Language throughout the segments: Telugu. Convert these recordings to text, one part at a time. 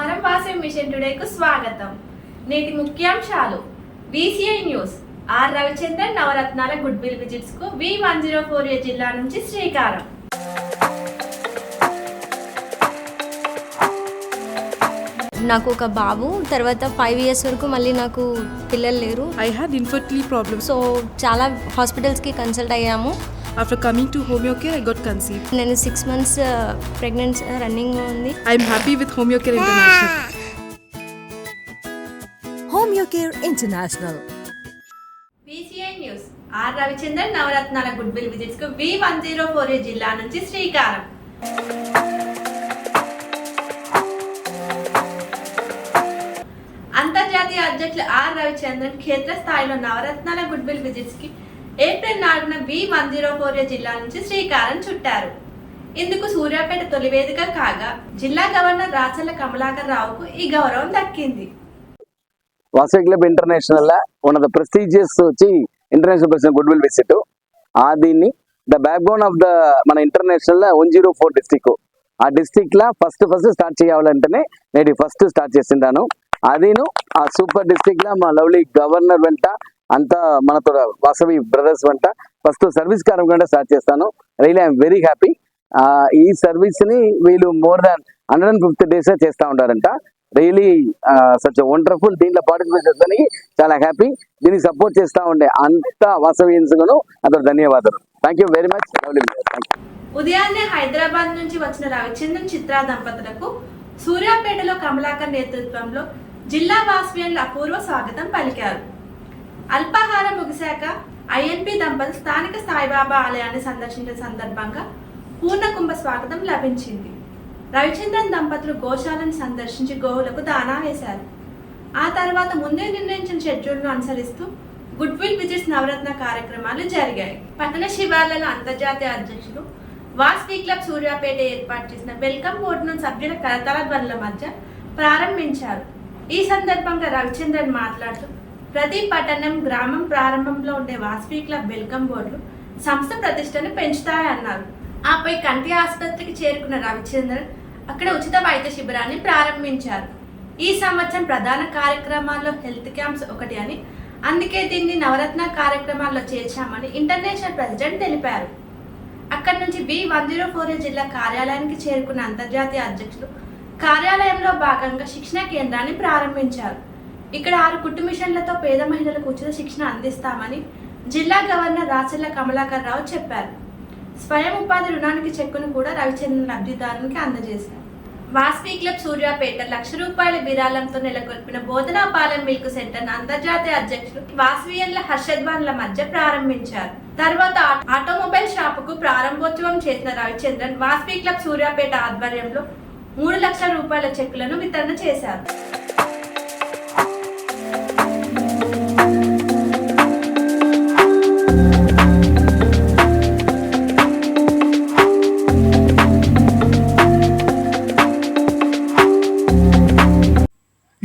సమాహారం వాసవి మిషన్ టుడేకు స్వాగతం. నేటి ముఖ్యాంశాలు. BCI news. ఆర్ రవిచంద్రన్ నవరత్నాల good will విజిట్స్కు V one zero four A జిల్లా నుంచి శ్రీకారం. నాకు ఒక బాబు తర్వాత ఫైవ్ ఇయర్స్ వరకు మళ్ళీ నాకు పిల్లలు లేరు. I had infertility problems. So చాలా హాస్పిటల్స్కి కన్సల్ట్ అయ్యాము. After coming to Homeocare, I got conceived. నేను సిక్స్ మంత్స్ ప్రెగ్నెన్సీ రన్నింగ్ ఉంది I'm happy with Homeocare International. Homeocare International. BCI news R Ravichandran నవరత్నాల good will విజిట్స్కు V one zero four A జిల్లా నుంచి శ్రీకారం అంతర్జాతీయ అధ్యక్షులు ఆర్ రవిచంద్రన్ క్షేత్రస్థాయిలో నవరత్నాల గుడ్ విల్ విజిట్స్కి ఏప్రిల్ నాలుగున బి వన్ జీరో ఫోర్ జిల్లా నుంచి శ్రీకారం చుట్టారు. ఇందుకు సూర్యాపేట తొలివేదిక కాగా జిల్లా గవర్నర్ రాచల్ల కమలాకర్ రావుకు ఈ గౌరవం దక్కింది. Vasavi club international one of the prestigious వచ్చి international president good will visit ఆ దీన్ని the backbone of the మన international one zero four district ఆ డిస్టిక్ లా ఫస్ట్ ఫస్ట్ స్టార్ట్ చేయాలంటేనే నేను ఫస్ట్ స్టార్ట్ చేసింటాను అదిను ఆ సూపర్ డిస్టిక్ లా మా లవ్లీ గవర్నర్ వెంట అంతా మనతో వాసవి బ్రదర్స్ వెంట. ఫస్ట్ సర్వీస్ కార్యక్రమం స్టార్ట్ చేస్తాను. Really I'm very happy. ఈ సర్వీస్ని వీళ్ళు more than hundred and fifty days చేస్తూ ఉంటారంట రియలీ సచ్ వండర్ఫుల్ దీంట్లో పార్టిసిపేట్ చేస్తానికి చాలా హ్యాపీ. దీనికి సపోర్ట్ చేస్తూ ఉండే అంత వాసవీన్స్గాను అతను ధన్యవాదాలు. Thank you very much lovely thank you ఉదయాన్నే హైదరాబాద్ నుంచి వచ్చిన రవిచంద్రన్ చిత్ర దంపతులకు సూర్యాపేటలో కమలాకర్ నేతృత్వంలో జిల్లా వాసవ్యంలో అపూర్వ స్వాగతం పలికారు. అల్పాహారం ముగిశాక ఐఎన్పి దంపతులు స్థానిక సాయిబాబా ఆలయాన్ని సందర్శించిన సందర్భంగా పూర్ణ కుంభ స్వాగతం లభించింది. రవిచంద్రన్ దంపతులు గోశాలను సందర్శించి గోవులకు దానా వేశారు. ఆ తర్వాత ముందే నిర్ణయించిన షెడ్యూల్ను అనుసరిస్తూ గుడ్ విల్ విజిట్స్ నవరత్న కార్యక్రమాలు జరిగాయి. పట్టణ శివార్లలో అంతర్జాతీయ అధ్యక్షులు వాస్వి క్లబ్ సూర్యాపేట ఏర్పాటు చేసిన వెల్కమ్ బోర్డును సభ్యుల కరతల ధ్వనుల మధ్య ప్రారంభించారు. ఈ సందర్భంగా రవిచంద్రన్ మాట్లాడుతూ ప్రతి పట్టణం గ్రామం ప్రారంభంలో ఉండే వాస్వి క్లబ్ వెల్కమ్ బోర్డులు సంస్థ ప్రతిష్టను పెంచుతాయన్నారు. ఆపై కంటి ఆసుపత్రికి చేరుకున్న రవిచంద్రన్ అక్కడ ఉచిత వైద్య శిబిరాన్ని ప్రారంభించారు. ఈ సంవత్సరం ప్రధాన కార్యక్రమాల్లో హెల్త్ క్యాంప్స్ ఒకటి అని అందుకే దీన్ని నవరత్న కార్యక్రమాల్లో చేర్చామని ఇంటర్నేషనల్ ప్రెసిడెంట్ తెలిపారు. అక్కడి నుంచి బి వన్ జీరో ఫోర్ జిల్లా కార్యాలయానికి చేరుకున్న అంతర్జాతీయ అధ్యక్షులు కార్యాలయంలో భాగంగా శిక్షణ కేంద్రాన్ని ప్రారంభించారు. ఇక్కడ ఆరు కుట్టు మిషన్లతో పేద మహిళలకు ఉచిత శిక్షణ అందిస్తామని జిల్లా గవర్నర్ రాచర్ల కమలాకర్ రావు చెప్పారు. స్వయం ఉపాధి రుణానికి చెక్కును కూడా రవిచంద్రన్ లబ్ధిదారునికి అందజేశారు. వాస్పీ క్లబ్ సూర్యాపేట లక్ష రూపాయల విరాళంతో నెలకొల్పిన బోధనా పాలెం మిల్క్ సెంటర్ అంతర్జాతీయ అధ్యక్షులు వాస్వియన్ల హర్షద్వాన్ల మధ్య ప్రారంభించారు. తర్వాత ఆటోమొబైల్ షాపుకు ప్రారంభోత్సవం చేసిన రవిచంద్రన్ వాస్పీ క్లబ్ సూర్యాపేట ఆధ్వర్యంలో మూడు లక్షల రూపాయల చెక్కులను వితరణ చేశారు.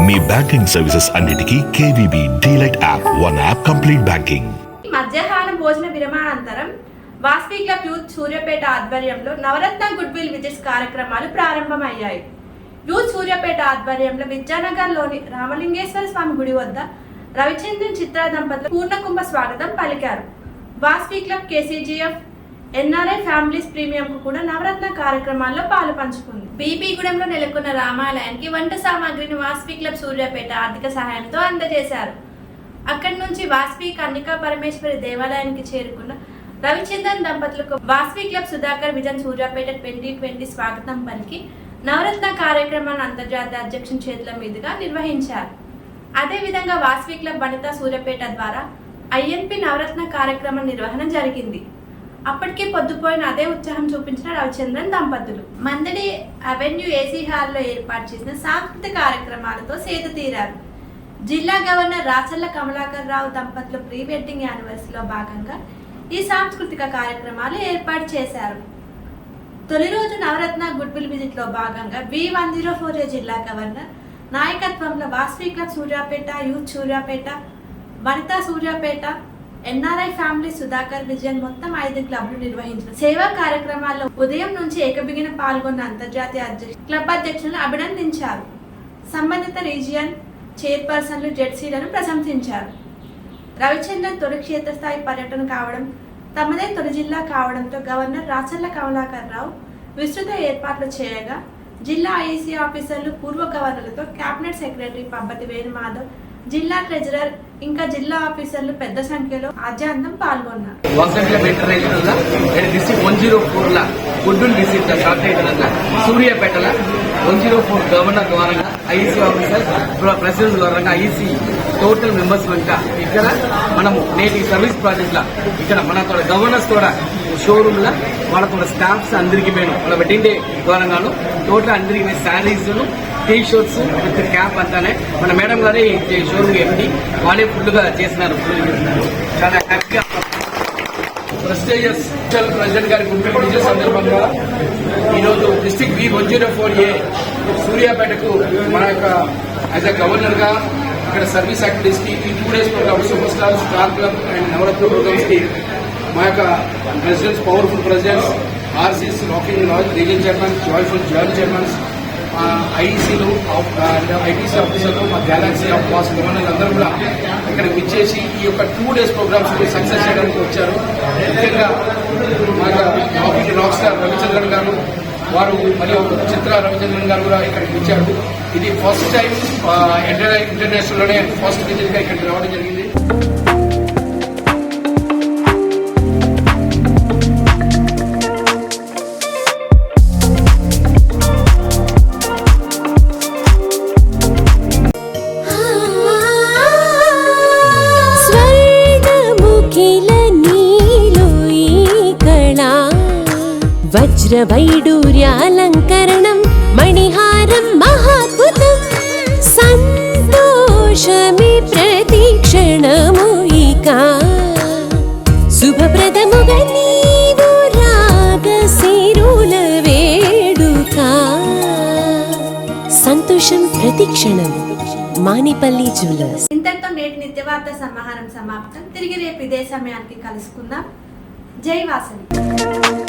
మీ బ్యాంకింగ్ సర్వీసెస్ అన్నిటికీ KVB DLite app one app complete banking. మధ్యాహ్నం భోజన విరమానంతరం వాస్పీ క్లబ్ యూత్ సూర్యాపేట ఆధ్వర్యంలో నవరత్న గుడ్ విల్ విజిట్స్ కార్యక్రమాలు ప్రారంభమయ్యాయి. యూత్ సూర్యాపేట ఆధ్వర్యంలో విద్యానగర్లోని రామలింగేశ్వర స్వామి గుడి వద్ద రవిచంద్రన్ చిత్ర దంపతులు పూర్ణకుంభ స్వాగతం పలికారు. Vasavi club KCGF NRI families ప్రీమియంకు కూడా నవరత్న కార్యక్రమాల్లో పాలు పంచుకుంది. బీపీగూడెంలో నెలకొన్న రామాలయానికి వంట సామాగ్రిని వాస్పీ క్లబ్ సూర్యాపేట ఆర్థిక సహాయంతో అందజేశారు. అక్కడి నుంచి వాస్పీ కన్నికా పరమేశ్వరి దేవాలయానికి చేరుకున్న రవిచంద్రన్ దంపతులకు Vasavi club Sudhakar vision Suryapet twenty twenty స్వాగతం పలికి నవరత్న కార్యక్రమాన్ని అంతర్జాతీయ అధ్యక్షుని చేతుల మీదుగా నిర్వహించారు. అదేవిధంగా వాసవి క్లబ్ వనిత సూర్యపేట ద్వారా ఐఎన్పి నవరత్న కార్యక్రమం నిర్వహణ జరిగింది. అప్పటికే పొద్దుపోయిన అదే ఉత్సాహం చూపించిన రవిచంద్రన్ దంపతులు. మందడి అవెన్యూ ఏసీ హాల్లో ఏర్పాటు చేసిన సాంస్కృతిక కార్యక్రమాలతో సేద తీరారు. జిల్లా గవర్నర్ రాచల్ల కమలాకర్ రావు దంపతుల ప్రీ వెడ్డింగ్ యానివర్సరీలో భాగంగా ఈ సాంస్కృతిక కార్యక్రమాలు ఏర్పాటు చేశారు. తొలి రోజు నవరత్న గుడ్ విల్ విజిట్లో భాగంగా వి వన్ జీరో ఫోర్ జిల్లా గవర్నర్ నాయకత్వంలో Vasavi club Suryapet youth Suryapet Vanitha Suryapet NRI family Sudhakar Vijayan మొత్తం ఐదు క్లబ్లు నిర్వహించిన సేవా కార్యక్రమాల్లో ఉదయం నుంచి ఏకబిగిన పాల్గొన్న అంతర్జాతీయ అధ్యక్ష క్లబ్ అధ్యక్షులను అభినందించారు. సంబంధిత రీజియన్ చైర్పర్సన్లు జెడ్సీలను ప్రశంసించారు. రవిచంద్రన్ తొలి క్షేత్రస్థాయి పర్యటన కావడం తమదే తొలి జిల్లా కావడంతో గవర్నర్ రాచర్ల కమలాకర్ రావు విస్తృత ఏర్పాట్లు చేయగా జిల్లా ఐఏసీ ఆఫీసర్లు పూర్వ గవర్నర్లతో కేబినెట్ సెక్రటరీ పబ్బతి వేణుమాధవ్ జిల్లా ట్రెజరర్ ఇంకా జిల్లా ఆఫీసర్లు పెద్ద సంఖ్యలో అజాంతం పాల్గొన్నారు. వంకట్ల వన్ జీరో ఫోర్ గవర్నర్ ద్వారా ఐసి ఆఫీసర్ ప్రెసిడెంట్ ద్వారా ఐసి టోటల్ మెంబర్స్ వెంట ఇక్కడ మనము నేటి సర్వీస్ ప్రాజెక్ట్ల ఇక్కడ మనతో గవర్నర్స్ కూడా షోరూమ్ల వాళ్ళతో స్టాఫ్స్ అందరికీ మేము వాళ్ళ వెడ్డింగ్ డే ద్వారంగాను టోటల్ అందరికీ saris T shirts with cap అంతానే. మన మేడం గారే షోరూమ్ ఎండి వాళ్ళే ఫుల్గా చేసినారు. చాలా హ్యాపీగా ప్రెస్టేజియస్ ప్రెసిడెంట్ గారి గుంపె విజయ సందర్భంగా ఈరోజు district B one zero four A సూర్యాపేటకు మన యొక్క యాజ్ అ గవర్నర్గా ఇక్కడ సర్వీస్ యాక్టివిటీస్కి ఈ two days programme super star star club and Navaratna ప్రోగ్రామ్స్కి మా యొక్క presidents powerful presidents RCs rocking లాజ్ region chairman joyful joint chairmans ఐఈసీలు ITC ఆఫీసర్లు మా గ్యాలక్సీ ఆఫ్ పాస్ అందరూ కూడా ఇక్కడ విచ్చేసి ఈ యొక్క టూ డేస్ ప్రోగ్రామ్స్ సక్సెస్ చేయడానికి వచ్చారు. ముఖ్యంగా మా యొక్క రాక్ స్టార్ రవిచంద్రన్ గారు వారు మరియు చిత్ర రవిచంద్రన్ గారు కూడా ఇక్కడికి వచ్చారు. ఇది ఫస్ట్ టైం ఇంటర్నేషనల్లోనే ఫస్ట్ విజిట్గా ఇక్కడికి రావడం జరిగింది. వజ్రవైడూర్యాలంకరణం మణిహారం మహాద్భుతం సంతోషమి ప్రతిక్షణము ఇక శుభప్రదముగా నీవు సంతోషం ప్రతిక్షణం మానిపల్లి జ్యువెలర్స్ ఇంతటితో నేటి నిత్యవార్త సమాహారం సమాప్తం. తిరిగి రేపు ఇదే సమయానికి కలుసుకుందాం. జై వాసవి.